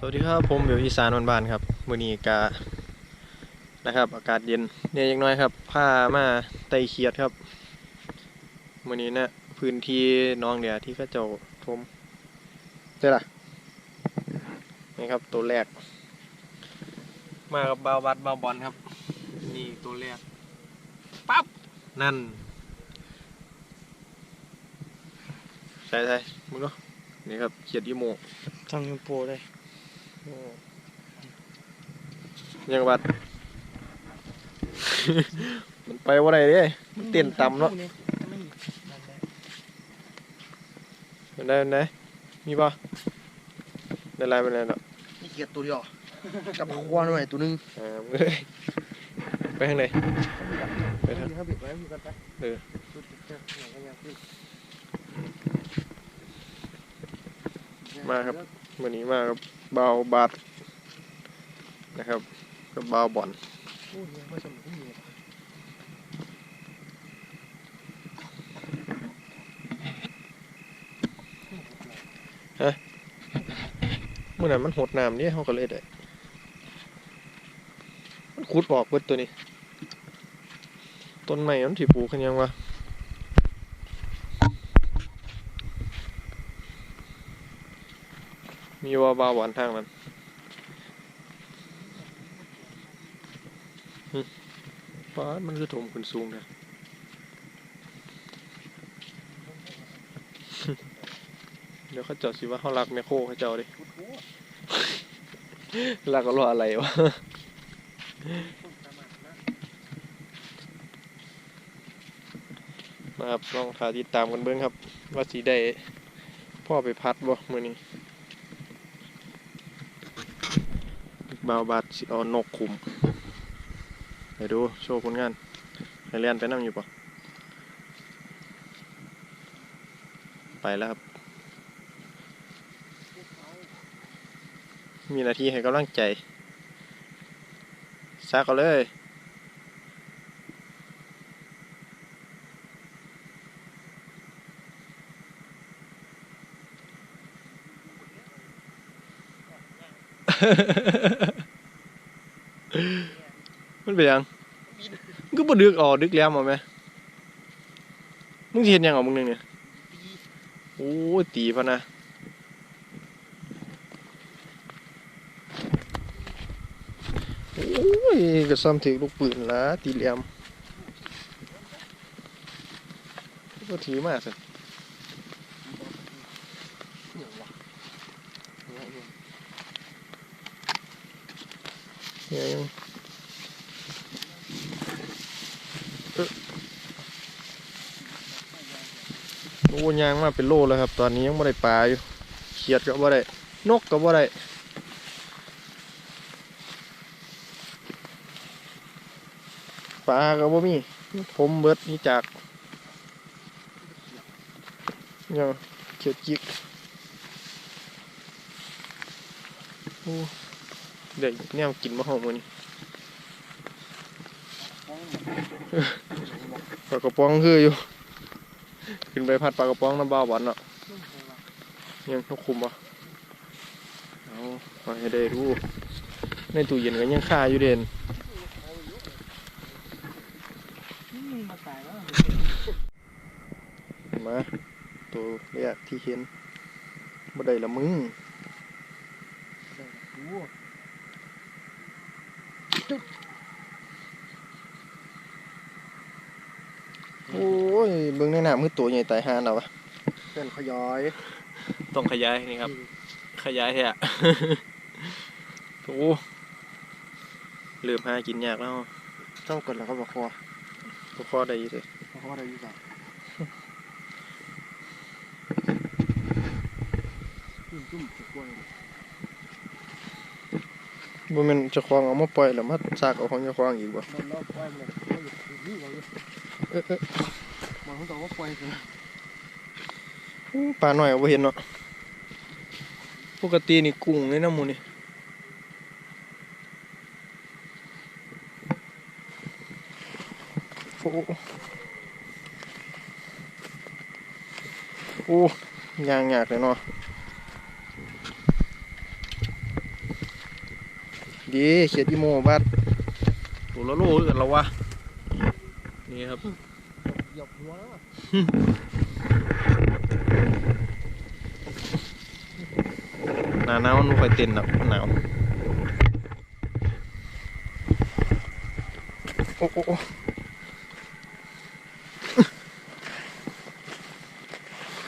สวัสดีครับผมเบลอีสานวันบานๆครับมือนีกานะครับ อากาศเย็นเนี่ยยังน้อยครับผ้ามาไตเขียดครับมือนี้นะพื้นที่น้องเดียที่เข้าเจ้าทมได้ล่ะนี่ครับตัวแรก มากับบาวบัดบาวบอลครับ นี่ตัวแรกปั๊บนั่นใช่ใช่มึงเนาะนี่ครับเขียดยี่โมทางยูโปเลย ยังบัด มันไปว่าไรเด้มันเต้นต่ำเนาะเป็นได้เป็นได้มีป่ะได้ไรเป็นไรเนาะนี่เกียดตัวเดียวกับควานหน่อยตัวนึงอ่ามึงเอ้ยไปทางไหนไปทางครับบิดไว้มีกันไปเออสุดเจ้าหนังกันยังขึ้นมาครับวันนี้มากับ เบาบาดนะครับกับเบาบอลโอ้ยยังไม่สมบูรณ์เมื่อนั้นมันหดน้ำนี่เขาก็เลยได้มันขุดออกเบิดตัวนี้ ต้นไม้มันที่ปลูกกันยังวะ มีว่าบาหวานทางนั้นหึฟ้าดมันคือถมขึ้นสูงนะเดี๋ยวเขาเจ้าสิว่าเขารักแมคโครเขาเจ้าดิรักก็รออะไรวะมาครับลองถ่ายติดตามกันเบิ้งครับ ว่าสีได้พ่อไปพัดบ่มื่อนี้ บาวบาดสิเอานกคุมไปดูโชว์ผลงานให้เรียนไปนั่งอยู่ปะไปแล้วครับมีหน้าที่ให้กำลังใจซักเอาเลย มันเป็นหยังก็บ่ดึกออกดึกแล้วมาไหมมึงเห็นยังออกมึงนึงเนี่ยโอ้ตีพะนะโอ้ยก็ซ้ำถึงลูกปืนละตีเหลี่ยมก็ถือมาสิเนี่ยยัง โอ้ยางมาเป็นโลแล้วครับ ตอนนี้ยังไม่ได้ปลาอยู่เขียดก็บ่ได้นกก็บ่ได้ปลาก็บ่มีผมเบิดนี่จากยังเขียดจิกโอ้เด็กแนวกินมะฮอมอนี้ปลากระป๋องคืออยู่ ขึ้นไปพัดปลากระป๋องน้ำบ้าหวานเนาะยังนกคุมปะเอาเอาให้ได้รู้ในตู้เย็นก็ยังคาอยู่เด่นมาตายแล้วมาตัวแรกที่เห็นบ่ได้ละมึง โอ้ โอ้ย เบิ่งในน้ำคือตัวใหญ่ตายห่าเอาวะเส้นขยอยต้องขยายนี่ครับ ขยายแท้ โอ้เริ่มหากินยากแล้วเจ้ากันแล้วก็บอกคอก็ข้อได้อยู่สิเพราะว่าเราอยู่กับจุ่มจุ่มกล้วยบ่แม่นเจ้าของเอามาปล่อยแล้วมาซากเอาของเจ้าของอีกบ่ มันรอบกล้วยเลยเราอยู่นี่เราอยู่ เอ๊ะเอ๊ะ มันเขาบอกว่ากล้วยคืออู้ปลาหน่อยเอาบ่เห็นเนาะปกตินี่กุ้งในน้ำหมูนี่โอ้โอ้ยางยากเลยเนาะดีเขียดอีโมบัดตัวละโลเกินแล้ววะนี่ครับเห ยียบหัวแล้วหนาหนาวมันบ่ค่อยเต้นหรอกหนาวโอ้โอ้โอ้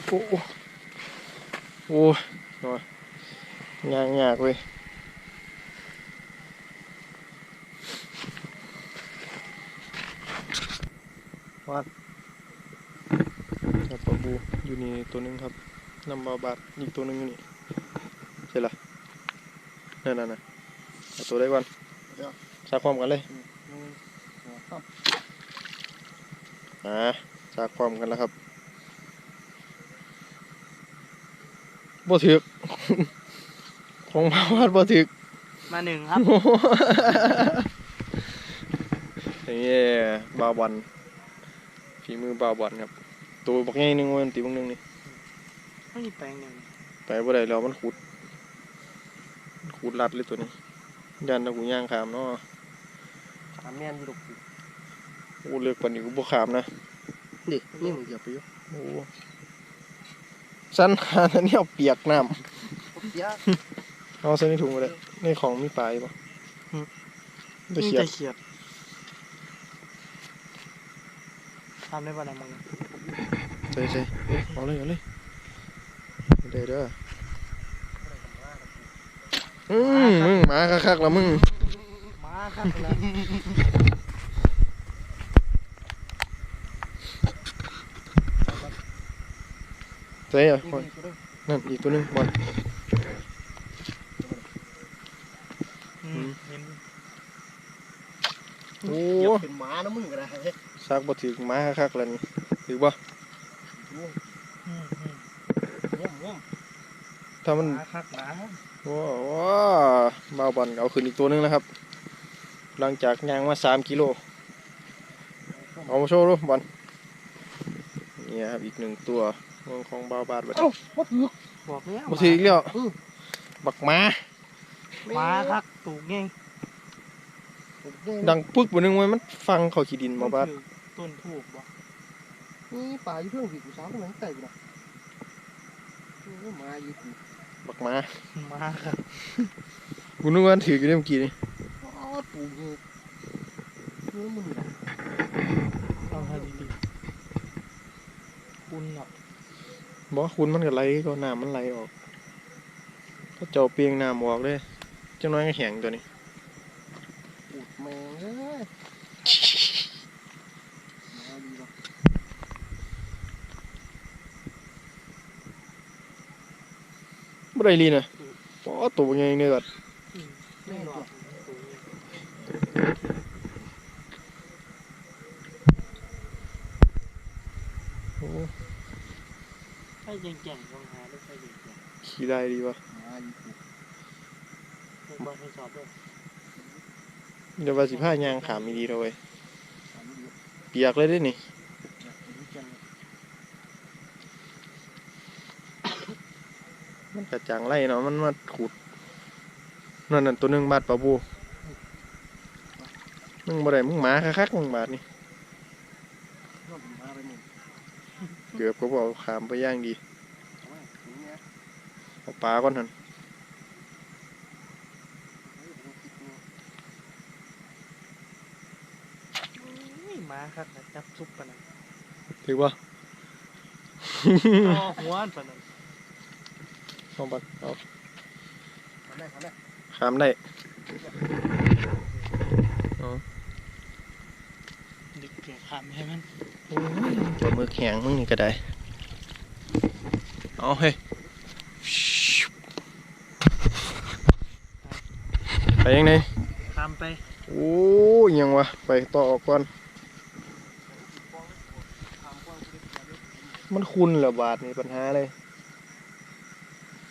โอ้โอ้หน่อยยากยากเว้ยวัดครับปลาบูอยู่นี่ตัวหนึงครับ นำบาบาดอีกตัวหนึงอยู่นี่ใช่ละนั่นน่ะนะเอาตัวได้ก่อนสากความกันเลยหนึ่งสองสามอ่าสากความกันแล้วครับบ่ถึกของมาวาดบ่ถึกมาหนึ่งครับนี่บาวบอลฝีมือบาวบอลครับ ตัวบักใหญ่หนึงวันตีบักหนึงนี่ ไม่มีแปลงหนึ่งไปบ่ได้แล้วมันขุดมันขุดรัดเลยตัวนี้ยันตะกูย่างขามเนาะสามแม่นอยู่ดอกโอ้เลือกปานนี้กูบ่ขามนะดินี่มึงเหยียบไปอยู่โอ้สั้นหาอันนี้เอาเปียกน้เสียำเอาใส่ในถุงไปเลยในของมีปลาอยู่ปะตะนี่เขียบจะเขียดทำได้ป่ะนะมึงใส่ใส่เอาเลยเอาเลย เด้อเด้ออืมมึงหมาคักๆแล้วมึงมาครับแล้วใส่อะนี่บอลนี่ก็ได้นั่นอีกตัวหนึงบอลอืมเห็นโอ้เหยียบเป็นหมานะมึงก็ได้เฮ้ยซากบ่ถึกหมาคักๆแล้วนี่ถึกบ่อืมอืมง่วงง่วง ถ้ามันมาครับมาว้าวว้าบาวบอลเอาขึ้นอีกตัวหนึงแล้วครับ หลังจากย่างมาสามกิโล เอามาโชว์ดูบอลเนี่ยครับอีกหนึ่งตัวของของบาวบาดบัดเอ้าวัดเหงือกบอกแล้วบ่ถืออีกแล้วบักหมามาครับตูกไงดังปึ๊กบ่นึงไว้มันฟังเขาขี้ดินมาบาดนถือต้นถูกบ่นี่ป่าอยู่เพื่อนผีกูสาวคนนั้นแต่กูนะนี่ มาอยู่กูบักหมามาครับกูนึกว่ามันถืออยู่ในเมื่อกี้นี่อ๋อปู่เงยนี่มึงนะเอาให้ดีๆคุณเนาะบอกว่าคุณมันก็ไหลก็น้ำมันไหลออกเขาเจ้าเปียงน้ำออกเลยจังน้อยก็แห้งตัวนี้ อุดแมงเอ้ยมาดีวะ บ่ ได้ลีน่ะปอตัวใหญ่เนี่ยก็อืมไม่หรอกโอ้ยังแก่งลองหาด้วไอ้ยังแก่งขี้ได้ดีวะเป็นบอลให้สอบด้วยเดี๋ยวว่าสิพายางขามมีดีแล้วเว้ยเปียกเลยเด้นี่ากกินกัน มัน กระจังไล่เนาะมันมาขุดนั่นน่ะตัวหนึงบาดปลาบูมึงบ่ได้มึงหมาคักๆมึงบาดนี่รอบมาไปหนึ่งเกือบก็บอกขามไปย่างดีเอาไว้ถึงเนี้ยเอาปลาก่อนทันเฮ้ยผมคิดดูอุ้ยมาครับนะจับซุปปะนะถือว่าอ๋อหัวอันปะนะ เอาบัดเอาทำได้ทำได้ขามได้ดึกเกี่ยวขามให้มันปลาหมึกแห้งมึงนี่ก็ได้ เอาเฮ้ยไปยังไงขามไป โอ้ยยังวะ ไปต่อออกก่อนมันคุณเหรอบาทนี่ปัญหาเลย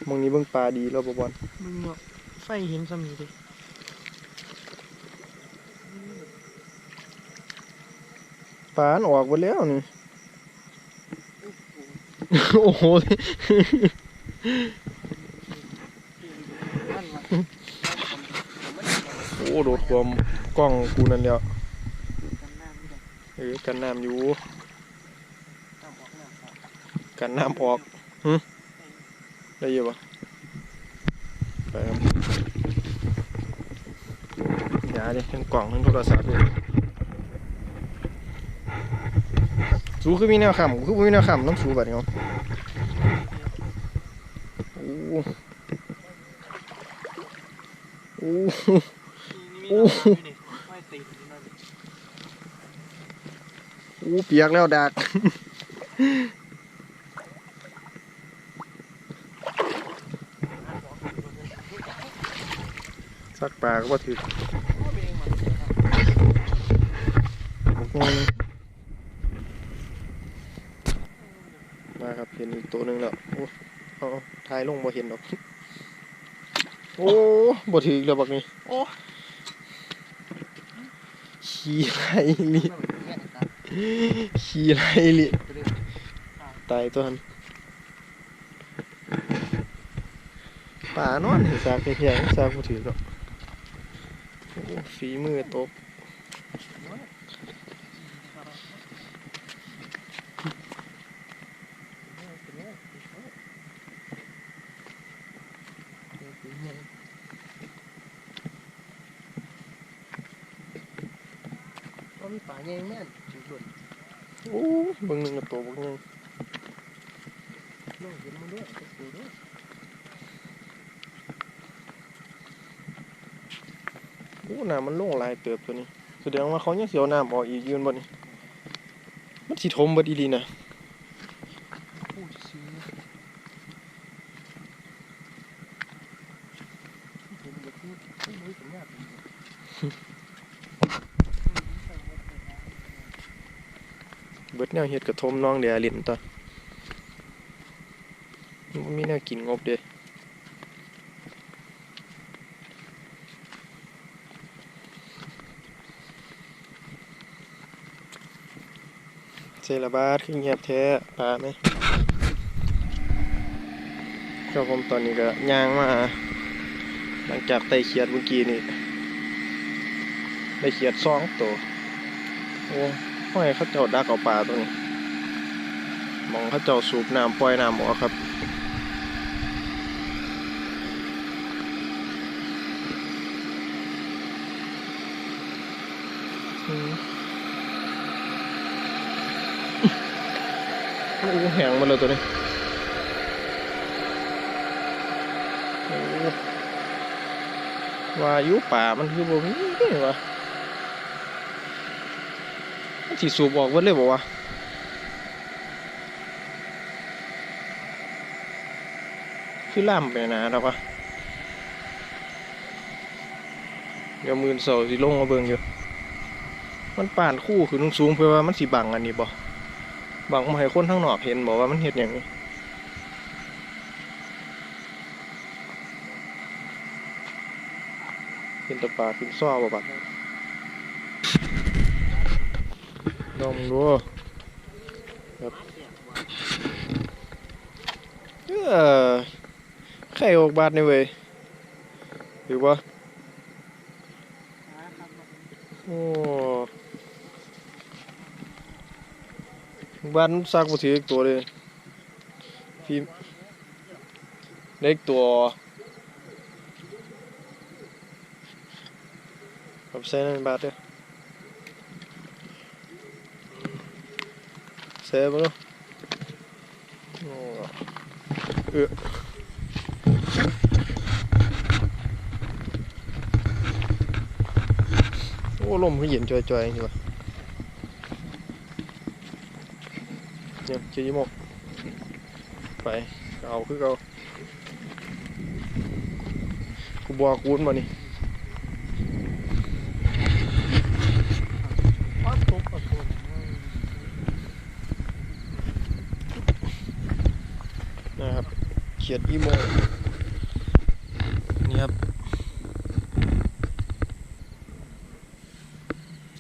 มึงนี้เบิ่งปลาดีแล้วบ่บอลมึงเนาะไฟเห็นสมีดิปลาอันออกไปแล้วนี่ โอ้โห โอ้โดดความกล้องกูนั่นแล้วกันน้ำนี่แหละเออกันน้ำอยู่ กันน้ำออกหึ ได้อยินปะไปครับอย่าดิทั้งกล่องทั้งโทรศัพท์เลยสูคือมีแนวขำคือมีแนวขำน้ำสูบัดนี้เอาโอ้โอ้นี่มีน้ำอยู่นี่ไม่ตีนนี่นั่นโอ้เปียกแล้วดัก สักปลาก็บ่ถือบุกงงมาครับเห็นอีกตัวหนึ่งแล้วโอ้เอาเอาถ่ายลงบ่เห็นหรอกโอ้บ่ถืออีกแล้วบักนี้โอ้ขี้ไรลิแม่นตาขี้ไรลิตายตัวหันป่านอนเห็นซากแข็งๆซากบ่ถือหรอกโอ้ ฝีมือตบก็มีป่าใหญ่แม่นจุดหล่นโอ้เบิ่งหนึงกับตัวบักหนึงน้องเห็นมันด้วยดูด้วย โอ้ น้ำมันลงลายเติบตัวนี้แสดงว่าเขายังสิเอาน้ำออกอีกยืนบ่นี่มันสิทมเบิดอีหลีนะเน่าเบิดแนวเฮ็ดกระทมน้องเดียลินตัวมันมีแนวกินงบเด้ ซละบาทคือเงียบแท้ปลาไหมครับผมตอนนี้ก็ย่างมา หลังจากไต่เขียดเมื่อกี้นี่ได้เขียดสองตัวโอ้ห้อยเขาเจ้าดักเอาปลาตัวนี้มองเขาเจ้าสูบน้ำปล่อยน้ำออกครับอืมโอ้ แหงหมาเลยตัวนี้ว่ายู่ป่ามันคือบ่มีวะมันสิสูบออกเบิดเลยบ่วะคือล่ำไปนะแล้ววะเดี๋ยวมือเสาสิลงมาเบิ่งอยู่ มันป่านคู่ขึ้นสูงเพื่อว่ามันสิบังอันนี้บ่ บังมาให้คนข้างนอกเห็นบ่ว่ามันเฮ็ดหยังนี่เป็นตะปลาขึ้นซ้อบ่บัดลองดูครับเออไข่ออกบาดนี่เว้ยถือว่าโอ้ บ้านซักบ่ถืออีกตัวเลยพี่เล็กตัวผมใส่นั่นบาทเด้อใส่บ่เนาะโอ้เออโอ้ลมคือเย็ เจอยๆนี่วะเนี่ยเจียมกไปเอาคือเอากูบอกกูนมานี่ความตกกับคนนะครับเขียดอีโมนี่ครับ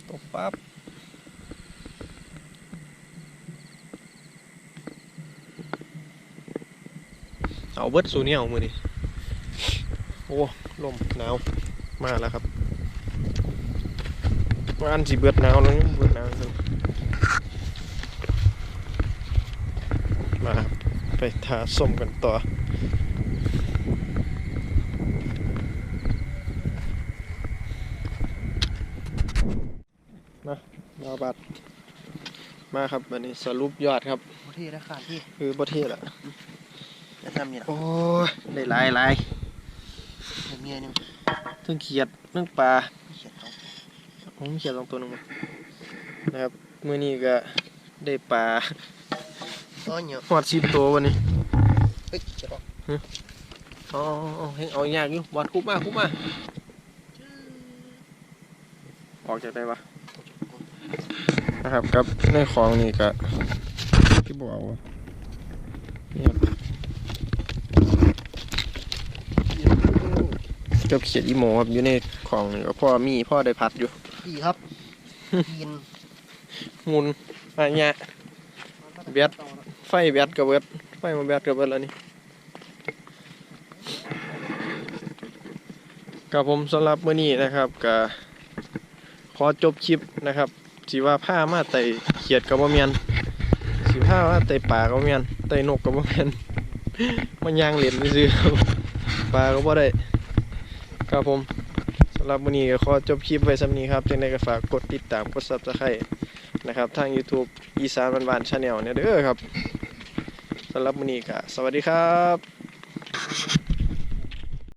ตบปั๊บ เอาเบิดสูเนี่ยเอามือนี่โอ้ลมหนาวมาแล้วครับว่าอันสิเบิดหนาวแล้วยังเบิดหนาวอยู่มาครับไปทาส้มกันต่อมาดาวบัตรมาครับวันนี้สรุปยอดครับโอเคนะขาดที่ คือประเทศอะจะ ทำเนี่ยโอ้ยได้หลายหลายเมียหนึงทั้งเขียดทั้งปลาเขียนเอาผมเขียดสองตัวหนึงมานะครับมื้อนี้ก็ได้ปลาก็เหนียวหอดสิบตัววันนี้เฮ้ยเขียนออกอ๋ออ๋อให้เอายากอยู่บอลคุบมาคุบมาออกจากได้ปะนะครับกับในของนี่ก็ที่บอกเอาวะนี่ครับ กับเขียดอีโมครับอยู่ในของนี่ก็พ่อมีพ่อได้พัดอยู่ดีครับกินงุนอะไรเงี้ยเบียดไฟแบตกับเบิดไฟมาแบตกับเบิดแล้วนี่กับผมสำหรับมื้อนี้นะครับก็ขอจบคลิปนะครับสิว่าผ้ามาไต่เขียดกับบ่แม่นสิผ้ามาไต่ป่ากับบ่แม่นไต่นกกับบ่แม่นมันย่างเหรียญซื่อๆครับปลาก็บ่ได้ ครับผมสำหรับวันนี้ก็ขอจบคลิปไว้สำนี้ครับจังไดก็ฝากกดติดตามกด Subscribe นะครับ ทาง YouTube อีสานบ้านๆชาแนลเนี่ยเด้อครับสำหรับวันนี้ก็สวัสดีครับ